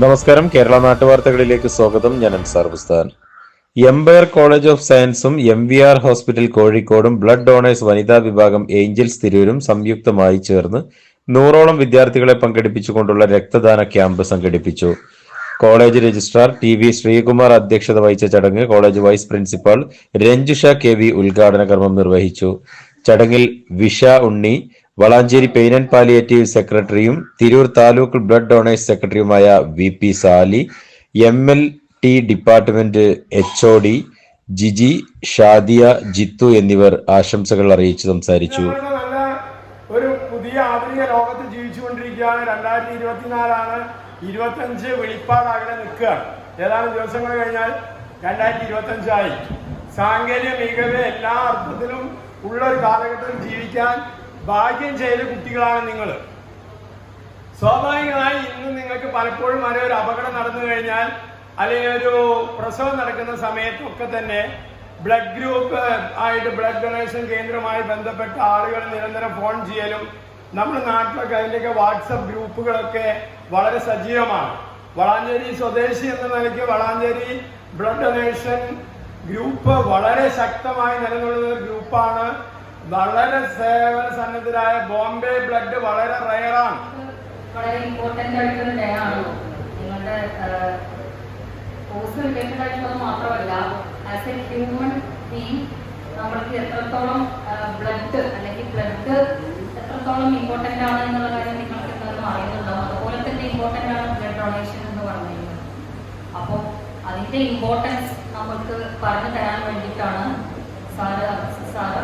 നമസ്കാരം. കേരള നാട്ടുവാർത്തകളിലേക്ക് സ്വാഗതം. ഞാൻ Ansar Bustan Empire college of സയൻസും എം വി ആർ ഹോസ്പിറ്റൽ കോഴിക്കോടും ബ്ലഡ് ഡോണേഴ്സ് വനിതാ വിഭാഗം ഏഞ്ചൽസ് തിരൂരും സംയുക്തമായി ചേർന്ന് നൂറോളം വിദ്യാർത്ഥികളെ പങ്കെടുപ്പിച്ചുകൊണ്ടുള്ള രക്തദാന ക്യാമ്പ് സംഘടിപ്പിച്ചു. College registrar T V Sreekumar അധ്യക്ഷത വഹിച്ച ചടങ്ങ് college vice principal Ranjusha K V ഉദ്ഘാടന കർമ്മം നിർവഹിച്ചു. ചടങ്ങിൽ വിഷ Unni Valanchery pain and palliative സെക്രട്ടറിയും തിരൂർ താലൂക്ക് ബ്ലഡ് ഡൊണേഴ്സ് സെക്രട്ടറിയുമായ V P Sali M L T department H O D Jiji Shadiya Jithu എന്നിവർ ആശംസകൾ അറിയിച്ചു സംസാരിച്ചു. ഒരു പുതിയ ആധുനിക ലോകത്ത് ജീവിച്ചുകൊണ്ടിരിക്കുകയാണ്. രണ്ടായിരത്തി ഇരുപത്തിനാലാണ് ഇരുപത്തഞ്ച് വെളിപ്പാടകലെ നിൽക്കുകയാണ് ഏതാനും ദിവസങ്ങൾ കഴിഞ്ഞാൽ രണ്ടായിരത്തി ഇരുപത്തഞ്ചായി സാങ്കേതിക മികവ് എല്ലാ അർത്ഥത്തിലും ഉള്ള ഒരു കാലഘട്ടത്തിൽ ജീവിക്കാൻ ഭാഗ്യം ചെയ്ത കുട്ടികളാണ് നിങ്ങൾ സ്വാഭാവികമായി ഇന്ന് നിങ്ങൾക്ക് പലപ്പോഴും വരെ ഒരു അപകടം നടന്നു കഴിഞ്ഞാൽ അല്ലെങ്കിൽ ഒരു പ്രസവം നടക്കുന്ന സമയത്തൊക്കെ തന്നെ ബ്ലഡ് ഗ്രൂപ്പ് ആയിട്ട് ബ്ലഡ് ഡൊണേഷൻ കേന്ദ്രമായി ബന്ധപ്പെട്ട ആളുകൾ നിരന്തരം ഫോൺ ചെയ്യലും നമ്മുടെ നാട്ടിലൊക്കെ അതിന്റെയൊക്കെ വാട്സപ്പ് ഗ്രൂപ്പുകളൊക്കെ വളരെ സജീവമാണ്. വളാഞ്ചേരി സ്വദേശി എന്ന നിലയ്ക്ക് വളാഞ്ചേരി ബ്ലഡ് ഡൊണേഷൻ ഗ്രൂപ്പ് വളരെ ശക്തമായി നിലനിൽക്കുന്ന ഗ്രൂപ്പാണ്. വളരെ സേവന സന്നദ്ധരായ ബോംബെ ബ്ലഡ് വളരെ റയറാണ്. വളരെ ഇമ്പോർട്ടന്റ് ആണ് മാത്രമല്ല ആസ് എ ഹ്യൂമൻ നമ്മൾക്ക് എത്രത്തോളം ബ്ലഡ് അല്ലെങ്കിൽ ബ്ലഡ് എത്രത്തോളം ഇമ്പോർട്ടന്റ് കാര്യം നിങ്ങൾക്ക് അതുപോലെ തന്നെ ഇമ്പോർട്ടന്റ് ആണ് ബ്ലഡ് എന്ന് പറയുന്നത് അപ്പോൾ അതിന്റെ ഇമ്പോർട്ടൻസ് നമുക്ക് പറഞ്ഞു തരാൻ വേണ്ടിയിട്ടാണ് സാറ് സാറ്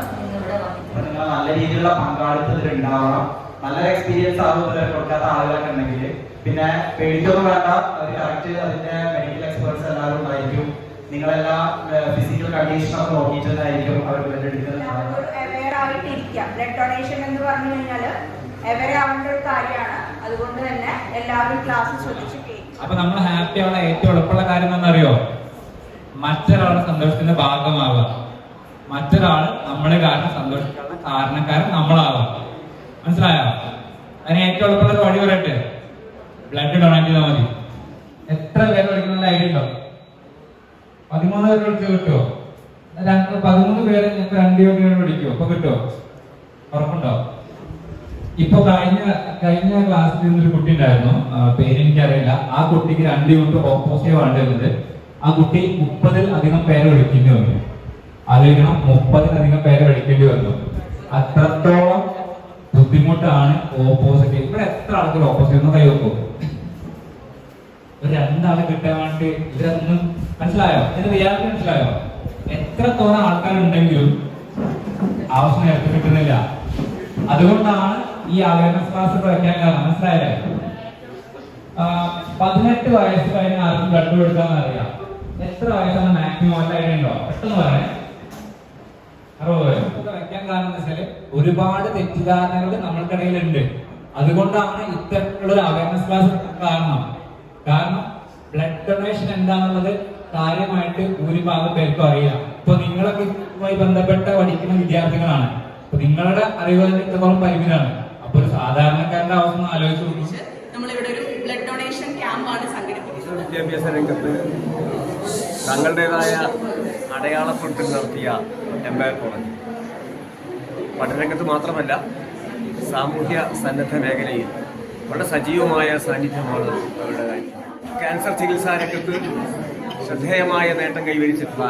നല്ല രീതിയിലുള്ള പങ്കാളിത്തത്തിൽ ഉണ്ടാവണം നല്ല എക്സ്പീരിയൻസ് ആവുന്നത് കൊടുക്കാത്ത ആളുകളൊക്കെ ഉണ്ടെങ്കിൽ പിന്നെ പേടിക്കൊന്നും വേണ്ട. അവർ കറക്റ്റ് അതിന്റെ മെഡിക്കൽ എക്സ്പേർട്സ് എല്ലാവരും ഉണ്ടായിരിക്കും. നിങ്ങളെല്ലാം ഫിസിക്കൽ കണ്ടീഷൻ ഒക്കെ നോക്കിയിട്ടായിരിക്കും അവർ ബ്ലഡ് എടുക്കുന്നത് അവെയർ ബ്ലഡ് ഡൊണേഷൻ എന്ന് പറഞ്ഞു കഴിഞ്ഞാൽ അവെയർ ആവേണ്ട ഒരു കാര്യമാണ്. അതുകൊണ്ട് തന്നെ എല്ലാവരും ക്ലാസ് ശ്രദ്ധിച്ച് അപ്പൊ നമ്മൾ ഹാപ്പി ആവുന്ന ഏറ്റവും എളുപ്പമുള്ള കാര്യം എന്താണെന്നറിയോ? മറ്റൊരാളുടെ സന്തോഷത്തിന്റെ ഭാഗമാവുക. മറ്റൊരാൾ നമ്മളെ കാരണം സന്തോഷിക്കാനുള്ള കാരണക്കാരൻ നമ്മളാവാം. മനസ്സിലായോ? അതിന് ഏറ്റവും എളുപ്പമുള്ള വഴി പറയട്ടെ? ബ്ലഡ് ഡൊണേറ്റ് ചെയ്താൽ മതി. എത്ര പേര് വിളിക്കുന്ന ഐഡിയ ഉണ്ടോ? പതിമൂന്ന് പേര് വിളിച്ച് കിട്ടുമോ പതിമൂന്ന് പേര് ഞങ്ങൾക്ക് രണ്ട് പേര് വിളിക്കുമോ അപ്പൊ കിട്ടുമോ ഉറപ്പുണ്ടോ? ഇപ്പൊ കഴിഞ്ഞ കഴിഞ്ഞ ക്ലാസ്സിൽ നിന്നൊരു കുട്ടി ഉണ്ടായിരുന്നു. പേര് എനിക്കറിയില്ല ആ കുട്ടിക്ക് രണ്ട് യൂണിറ്റ് ഓപ്പോസിറ്റീവ് ആണ് ആ കുട്ടി മുപ്പതിൽ അധികം പേരെ വിളിക്കേണ്ടി വന്നു. ആലോചിക്കണം മുപ്പതിലധികം പേരെ വിളിക്കേണ്ടി വന്നു. അത്രത്തോളം ബുദ്ധിമുട്ടാണ് ഓപ്പോസിറ്റ് ഇവിടെ എത്ര ആൾക്കാർ ഓപ്പോസിറ്റ് ഒന്ന് കൈ വെക്കും. രണ്ടാളെ കിട്ടാൻ വേണ്ടി ഇവരൊന്ന് മനസ്സിലായോ? ഇതിന്റെ റിയാലിറ്റി മനസ്സിലായോ? എത്രത്തോളം ആൾക്കാരുണ്ടെങ്കിലും ആവശ്യം നേരത്തെ കിട്ടുന്നില്ല. അതുകൊണ്ടാണ് ഈ അവയർനെസ് ക്ലാസ് വയ്ക്കാൻ കാരണം. മനസ്സിലായല്ലേ പതിനെട്ട് വയസ്സ് കഴിഞ്ഞ ആർക്കും ബ്ലഡ് കൊടുക്കാന്ന് അറിയാം. എത്ര വയസ്സാണ് മാക്സിമം വല്ല ഉണ്ടോ പെട്ടെന്ന് ഇതൊക്കെ വയ്ക്കാൻ കാരണം വെച്ചാൽ ഒരുപാട് തെറ്റിദ്ധാരണകൾ നമ്മൾക്കിടയിലുണ്ട്. അതുകൊണ്ടാണ് ഇത്തരത്തിലുള്ള ഒരു അവയർനെസ് ക്ലാസ് കാരണം. കാരണം ബ്ലഡ് ഡൊണേഷൻ എന്താണെന്നുള്ളത് കാര്യമായിട്ട് ഭൂരിഭാഗം പേർക്കും അറിയാം ഇപ്പൊ നിങ്ങളൊക്കെ ഇതുമായി ബന്ധപ്പെട്ട പഠിക്കുന്ന വിദ്യാർത്ഥികളാണ്. അപ്പൊ നിങ്ങളുടെ അറിവ് ഇത്രത്തോളം പരിമിതാണ് അപ്പൊ ഒരു സാധാരണക്കാരന്റെ അവസ്ഥ ഒന്ന് ആലോചിച്ച് നോക്കൂ. നമ്മളിവിടെ ഒരു ബ്ലഡ് ഡൊണേഷൻ ക്യാമ്പാണ് സംഘടിപ്പിക്കുന്നത്. വിദ്യാഭ്യാസ രംഗത്ത് തങ്ങളുടേതായ അടയാളപ്പെട്ട് നടത്തിയ എംപയർ കോളേജ് പഠനരംഗത്ത് മാത്രമല്ല സാമൂഹ്യ സന്നദ്ധ മേഖലയിൽ വളരെ സജീവമായ സാന്നിധ്യമാണ് അവരുടെ ക്യാൻസർ ചികിത്സാ രംഗത്ത് ശ്രദ്ധേയമായ നേട്ടം കൈവരിച്ചിട്ടുള്ള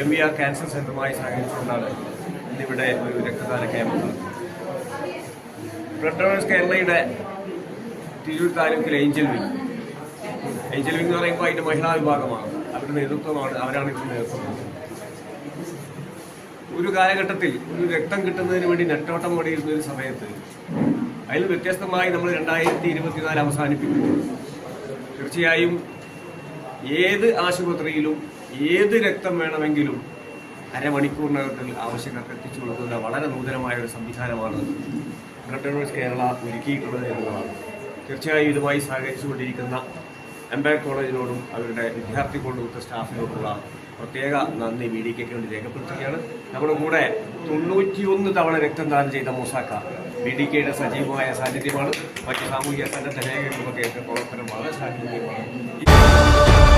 എം വി ആർ ക്യാൻസർ സെന്ററുമായി സഹകരിച്ചുകൊണ്ടാണ് ഇന്നിവിടെ ഒരു രക്തദാന ക്യാമ്പ് ബ്ലഡ് ഡൊണേഴ്സ് കേരളയുടെ തിരൂർ താലൂക്കിലെ ഏഞ്ചൽ വിങ് ഏഞ്ചൽ വിങ് എന്ന് പറയുമ്പോൾ അതിന്റെ മഹിളാ വിഭാഗമാണ് അവരുടെ നേതൃത്വമാണ് അവരാണ് ഇതിന് നേതൃത്വം. ഒരു കാലഘട്ടത്തിൽ ഒരു രക്തം കിട്ടുന്നതിന് വേണ്ടി നെട്ടോട്ടം ഓടിയിരുന്ന ഒരു സമയത്ത് അതിൽ വ്യത്യസ്തമായി നമ്മൾ രണ്ടായിരത്തി ഇരുപത്തിനാല് അവസാനിപ്പിക്കുന്നു തീർച്ചയായും ഏത് ആശുപത്രിയിലും ഏത് രക്തം വേണമെങ്കിലും അരമണിക്കൂറിനകത്തിൽ ആവശ്യക്കാർക്ക് എത്തിച്ചു കൊടുക്കുന്ന വളരെ നൂതനമായ ഒരു സംവിധാനമാണ് ബ്ലഡ് കേരള ഒരുക്കിയിട്ടുള്ളത് എന്നുള്ളതാണ് തീർച്ചയായും ഇതുമായി സഹകരിച്ചുകൊണ്ടിരിക്കുന്ന എംപയർ കോളേജിനോടും അവരുടെ വിദ്യാർത്ഥികളോടും സ്റ്റാഫിനോടുള്ള പ്രത്യേക നന്ദി മീഡിയയ്ക്ക് വേണ്ടി രേഖപ്പെടുത്തുകയാണ്. നമ്മുടെ കൂടെ തൊണ്ണൂറ്റിയൊന്ന് തവണ രക്തദാനം ചെയ്ത മൂസാക്ക ബി ഡി കെയുടെ സജീവമായ സാന്നിധ്യമാണ്. മറ്റ് സാമൂഹിക സന്നദ്ധ രേഖകളുമൊക്കെ പ്രവർത്തനം വളരെ സാന്നിധ്യമാണ്.